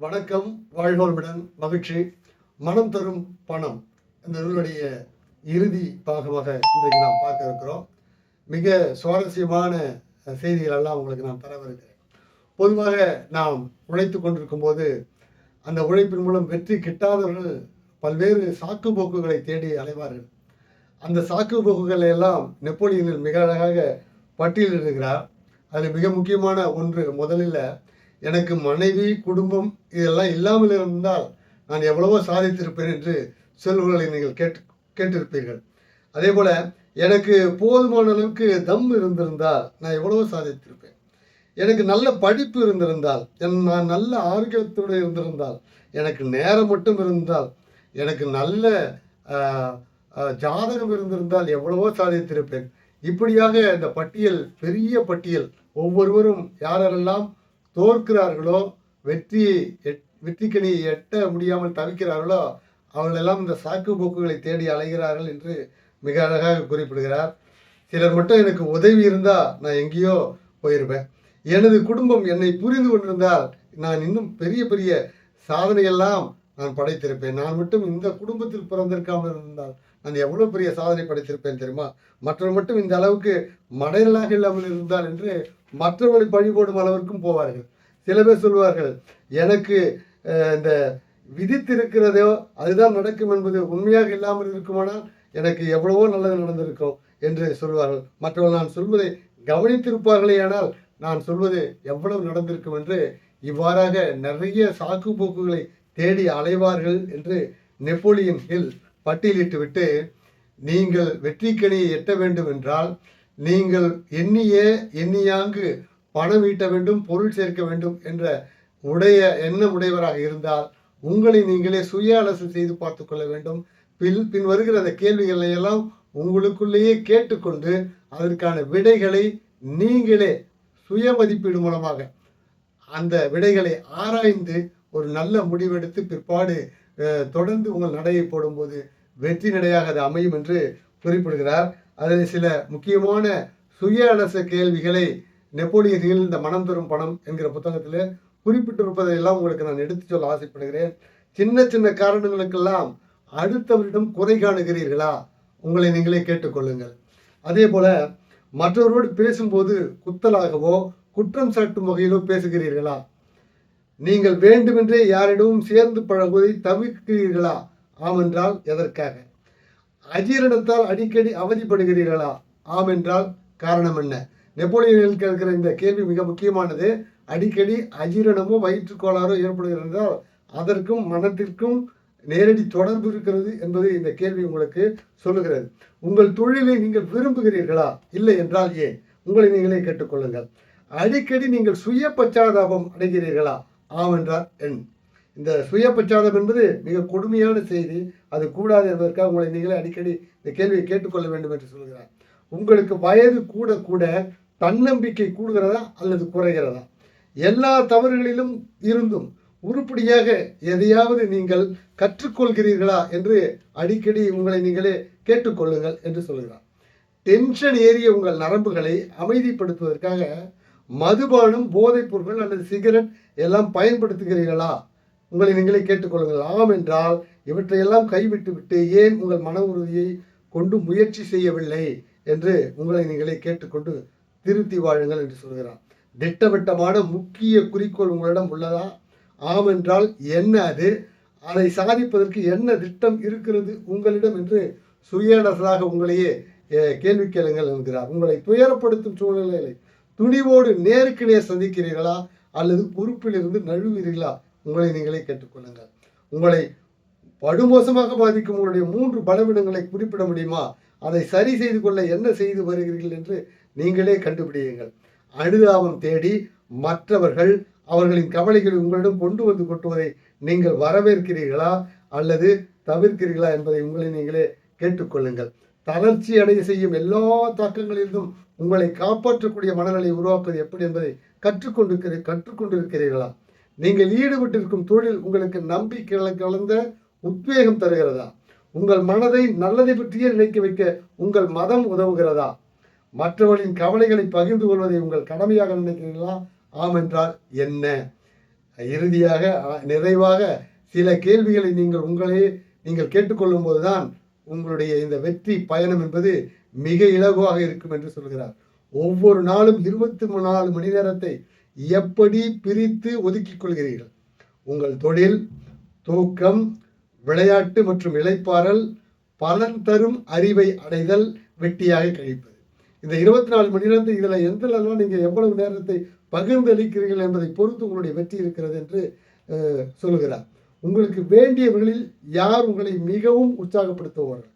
வணக்கம் வாழ்வோர்முடன் மகிழ்ச்சி. மனம் தரும் பணம் இந்த நூலுடைய இறுதி பாகமாக இன்றைக்கு நாம் பார்க்க இருக்கிறோம் மிக சுவாரஸ்யமான செய்திகளெல்லாம் செய்திகள் எல்லாம் உங்களுக்கு நான் தரவிருக்கிறேன் பொதுவாக நாம் உழைத்து கொண்டிருக்கும் போது அந்த உழைப்பின் மூலம் வெற்றி கிட்டாதவர்கள் பல்வேறு சாக்கு போக்குகளை தேடி அலைவார்கள். அந்த சாக்கு போக்குகளை எல்லாம் நெப்போலியனில் மிக அழகாக பட்டியலிடுகிறார் அதில் மிக முக்கியமான ஒன்று முதலில் எனக்கு மனைவி குடும்பம் இதெல்லாம் இல்லாமல் இருந்தால் நான் எவ்வளவோ சாதித்திருப்பேன் என்று சொல்வர்களை நீங்கள் கேட்டு கேட்டிருப்பீர்கள். அதே போல் எனக்கு போதுமான அளவுக்கு தம் இருந்திருந்தால் நான் எவ்வளவோ சாதித்திருப்பேன். எனக்கு நல்ல படிப்பு இருந்திருந்தால் என் நான் நல்ல ஆரோக்கியத்தோடு இருந்திருந்தால் எனக்கு நேரம் மட்டும் இருந்தால் எனக்கு நல்ல ஜாதகம் இருந்திருந்தால் எவ்வளவோ சாதித்திருப்பேன். இப்படியாக இந்த பட்டியல் பெரிய பட்டியல் ஒவ்வொருவரும் யாரெல்லாம் தோற்கிறார்களோ வெற்றியை எட் எட்ட முடியாமல் தவிக்கிறார்களோ அவர்களெல்லாம் இந்த சாக்கு போக்குகளை தேடி அலைகிறார்கள் என்று மிக அழகாக குறிப்பிடுகிறார். சிலர் மட்டும் எனக்கு உதவி இருந்தால் நான் எங்கேயோ போயிருப்பேன். எனது குடும்பம் என்னை புரிந்து கொண்டிருந்தால் நான் இன்னும் பெரிய பெரிய சாதனையெல்லாம் நான் படைத்திருப்பேன். நான் மட்டும் இந்த குடும்பத்தில் பிறந்திருக்காமல் இருந்தால் நான் எவ்வளோ பெரிய சாதனை படைத்திருப்பேன் தெரியுமா? மற்றவர் மட்டும் இந்த அளவுக்கு மடையலாக இல்லாமல் இருந்தால் என்று மற்றவர்களை பழி போடும் அளவிற்கும் போவார்கள். சில பேர் சொல்வார்கள் எனக்கு இந்த விதித்திருக்கிறதோ அதுதான் நடக்கும் என்பது உண்மையாக இல்லாமல் இருக்குமானால் எனக்கு எவ்வளவோ நல்லது நடந்திருக்கும் என்று சொல்வார்கள். மற்றவர்கள் நான் சொல்வதை கவனித்திருப்பார்களே ஆனால் நான் சொல்வது எவ்வளவு நடந்திருக்கும் என்று இவ்வாறாக நிறைய சாக்கு போக்குகளை தேடி அலைவார்கள் என்று நெப்போலியன் ஹில் பட்டியலிட்டு விட்டு நீங்கள் வெற்றிக்கனியை எட்ட வேண்டும் என்றால் நீங்கள் எண்ணியே எண்ணியாங்கு பணம் ஈட்ட வேண்டும் பொருள் சேர்க்க வேண்டும் என்ற உடைய எண்ணம் உடையவராக இருந்தால் உங்களை நீங்களே சுய அலசு செய்து பார்த்து கொள்ள வேண்டும். பின் பின் வருகிற அந்த கேள்விகளை எல்லாம் உங்களுக்குள்ளேயே கேட்டுக்கொண்டு அதற்கான விடைகளை நீங்களே சுய மதிப்பீடு மூலமாக அந்த விடைகளை ஆராய்ந்து ஒரு நல்ல முடிவெடுத்து பிற்பாடு தொடர்ந்து உங்கள் நடையை போடும்போது வெற்றி நடையாக அது அமையும் என்று குறிப்பிடுகிறார். அதில் சில முக்கியமான சுய அலச கேள்விகளை நெப்போலியனில் இந்த மனம் தரும் பணம் என்கிற புத்தகத்தில் குறிப்பிட்டிருப்பதை எல்லாம் உங்களுக்கு நான் எடுத்துச் சொல்ல ஆசைப்படுகிறேன். சின்ன சின்ன காரணங்களுக்கெல்லாம் அடுத்தவரிடம் குறை காணுகிறீர்களா? உங்களை நீங்களே கேட்டுக்கொள்ளுங்கள். அதே போல மற்றவரோடு பேசும்போது குத்தலாகவோ குற்றம் சாட்டும் வகையிலோ பேசுகிறீர்களா? நீங்கள் வேண்டுமென்றே யாரிடமும் சேர்ந்து பழகுவதை தவிர்க்கிறீர்களா? ஆமென்றால் எதற்காக? அஜீரணத்தால் அடிக்கடி அவதிப்படுகிறீர்களா? ஆம் என்றால் காரணம் என்ன? நெப்போலியனில் கேட்கிற இந்த கேள்வி மிக முக்கியமானது. அடிக்கடி அஜீரணமோ வயிற்றுக்கோளாறோ ஏற்படுகிறதால் அதற்கும் மனத்திற்கும் நேரடி தொடர்பு இருக்கிறது என்பது இந்த கேள்வி உங்களுக்கு சொல்லுகிறது. உங்கள் தொழிலை நீங்கள் விரும்புகிறீர்களா? இல்லை என்றால் ஏன்? உங்களை நீங்களே கேட்டுக்கொள்ளுங்கள் அடிக்கடி நீங்கள் சுய பச்சாதாபம் அடைகிறீர்களா? ஆம் என்றால் எண். இந்த சுய பிரச்சாரம் என்பது மிக கொடுமையான செய்தி. அது கூடாது என்பதற்காக உங்களை நீங்களே அடிக்கடி இந்த கேள்வியை கேட்டுக்கொள்ள வேண்டும் என்று சொல்கிறார். உங்களுக்கு வயது கூட கூட தன்னம்பிக்கை கூடுகிறதா அல்லது குறைகிறதா? எல்லா தவறுகளிலும் இருந்தும் உருப்படியாக எதையாவது நீங்கள் கற்றுக்கொள்கிறீர்களா என்று அடிக்கடி உங்களை நீங்களே கேட்டுக்கொள்ளுங்கள் என்று சொல்கிறார். டென்ஷன் ஏறிய உங்கள் நரம்புகளை அமைதிப்படுத்துவதற்காக மதுபானம் போதைப் பொருட்கள் அல்லது சிகரெட் எல்லாம் பயன்படுத்துகிறீர்களா? உங்களை நீங்களே கேட்டுக்கொள்ளுங்கள். ஆம் என்றால் இவற்றையெல்லாம் கைவிட்டு விட்டு ஏன் உங்கள் மன உறுதியை கொண்டு முயற்சி செய்யவில்லை என்று உங்களை நீங்களே கேட்டுக்கொண்டு திருத்தி வாழுங்கள் என்று சொல்கிறார். திட்டவட்டமான முக்கிய குறிக்கோள் உங்களிடம் உள்ளதா? ஆம் என்றால் என்ன அது அதை சாதிப்பதற்கு என்ன திட்டம் இருக்கிறது உங்களிடம் என்று சுயநசராக உங்களையே கேள்வி கேளுங்கள் என்கிறார். உங்களை துயரப்படுத்தும் சூழ்நிலைகளை துணிவோடு நேருக்கு நேர் சந்திக்கிறீர்களா? அல்லது பொறுப்பிலிருந்து நழுவுகிறீர்களா உங்களை நீங்களே கேட்டுக்கொள்ளுங்கள். உங்களை படுமோசமாக பாதிக்கும் உங்களுடைய மூன்று பலவீனங்களை குறிப்பிட முடியுமா? அதை சரி செய்து கொள்ள என்ன செய்து வருகிறீர்கள் என்று நீங்களே கண்டுபிடியுங்கள். அனுதாபம் தேடி மற்றவர்கள் அவர்களின் கவலைகளை உங்களிடம் கொண்டு வந்து கொட்டுவதை நீங்கள் வரவேற்கிறீர்களா? அல்லது தவிர்க்கிறீர்களா என்பதை உங்களை நீங்களே கேட்டுக்கொள்ளுங்கள். தளர்ச்சி அடைய செய்யும் எல்லா தாக்கங்களிலிருந்தும் உங்களை காப்பாற்றக்கூடிய மனநிலையை உருவாக்குவது எப்படி என்பதை கற்றுக்கொண்டிருக்கிற கற்றுக்கொண்டிருக்கிறீர்களா? நீங்கள் ஈடுபட்டிருக்கும் தொழில் உங்களுக்கு நம்பிக்கை கலந்த உத்வேகம் தருகிறதா? உங்கள் மனதை நல்லதை பற்றியே நினைக்க வைக்க உங்கள் மதம் உதவுகிறதா? மற்றவர்களின் கவலைகளை பகிர்ந்து கொள்வதை உங்கள் கடமையாக நினைக்கிறீர்களா? ஆம் என்றால் என்ன? இறுதியாக நிறைவாக சில கேள்விகளை நீங்கள் உங்களே நீங்கள் கேட்டுக்கொள்ளும் போதுதான் உங்களுடைய இந்த வெற்றி பயணம் என்பது மிக இலகுவாக இருக்கும் என்று சொல்கிறார். ஒவ்வொரு நாளும் இருபத்தி நாலு மணி நேரத்தை எப்படி பிரித்து ஒதுக்கிக் கொள்கிறீர்கள்? உங்கள் தொழில் தூக்கம் விளையாட்டு மற்றும் இளைப்பாறல் பலன் தரும் அறிவை அடைதல் வெட்டியாக கழிப்பது இந்த இருபத்தி நாலு மணி நேரத்தில் இதில் எந்தெல்லாம் நீங்கள் எவ்வளவு நேரத்தை பகிர்ந்தளிக்கிறீர்கள் என்பதை பொறுத்து உங்களுடைய வெற்றி இருக்கிறது என்று சொல்கிறார் உங்களுக்கு வேண்டியவர்களில் யார் உங்களை மிகவும் உற்சாகப்படுத்துபவர்கள்?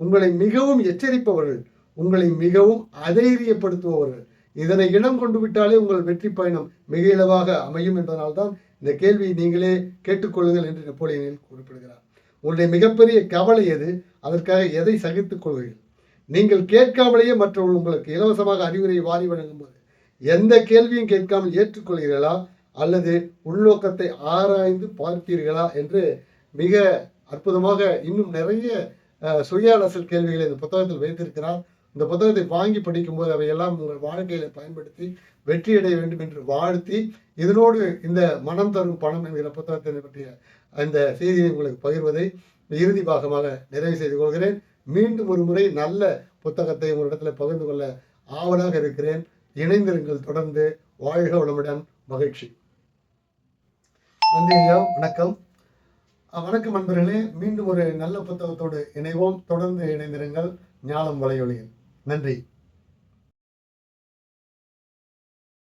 உங்களை மிகவும் எச்சரிப்பவர்கள்? உங்களை மிகவும் அதைரியப்படுத்துபவர்கள்? இதனை இனம் கொண்டு விட்டாலே உங்கள் வெற்றி பயணம் மிக இலவாக அமையும் என்பதனால்தான் இந்த கேள்வியை நீங்களே கேட்டுக்கொள்ளுங்கள் என்று நெப்போலியனில் குறிப்பிடுகிறார். உங்களுடைய மிகப்பெரிய கவலை எது? அதற்காக எதை சகித்துக் கொள்வீர்கள்? நீங்கள் கேட்காமலேயே மற்றவர்கள் உங்களுக்கு இலவசமாக அறிவுரை வாரி வழங்கும்போது எந்த கேள்வியும் கேட்காமல் ஏற்றுக்கொள்கிறீர்களா? அல்லது உள்நோக்கத்தை ஆராய்ந்து பார்த்தீர்களா என்று மிக அற்புதமாக இன்னும் நிறைய சுய அலசல் கேள்விகளை இந்த புத்தகத்தில் வைத்திருக்கிறார். இந்த புத்தகத்தை வாங்கி படிக்கும்போது அவையெல்லாம் உங்கள் வாழ்க்கையில பயன்படுத்தி வெற்றியடைய வேண்டும் என்று வாழ்த்தி இதனோடு இந்த மனம் தரும் பணம் என்கிற புத்தகத்தை பற்றிய அந்த செய்தியை உங்களுக்கு பகிர்வதை இறுதி பாகமாக நிறைவு செய்து கொள்கிறேன். மீண்டும் ஒரு முறை நல்ல புத்தகத்தை உங்களிடத்தில் பகிர்ந்து கொள்ள ஆவலாக இருக்கிறேன். இணைந்திருங்கள் தொடர்ந்து வாழ்க வளமுடன் மகிழ்ச்சி. நன்றி ஐயா வணக்கம். வணக்கம் நண்பர்களே மீண்டும் ஒரு நல்ல புத்தகத்தோடு இணைவோம். தொடர்ந்து இணைந்திருங்கள். ஞானம் வலையொலியில். நன்றி.